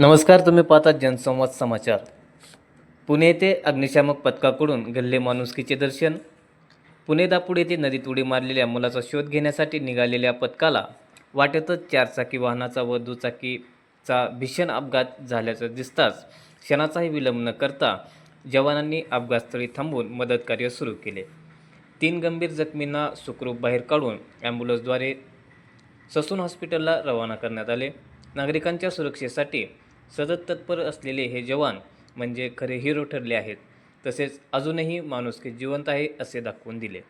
नमस्कार तुम्ही पाहता जनसंवाद समाचार. पुणे येथे अग्निशामक पथकाकडून गल्ले माणुसकीचे दर्शन. पुणे दापूड येथे नदीत उडी मारलेल्या मुलाचा शोध घेण्यासाठी निघालेल्या पथकाला वाटेतच चारचाकी वाहनाचा व दुचाकीचा भीषण अपघात झाल्याचं दिसताच क्षणाचाही विलंब न करता जवानांनी अपघातस्थळी थांबून मदतकार्य सुरू केले. तीन गंभीर जखमींना सुखरूप बाहेर काढून ॲम्ब्युलन्सद्वारे ससून हॉस्पिटलला रवाना करण्यात आले. नागरिकांच्या सुरक्षेसाठी सतत तत्पर असलेले हे जवान म्हणजे खरे हिरो ठरले आहेत. तसेच अजूनही माणुसकी जिवंत आहे असे दाखवून दिले.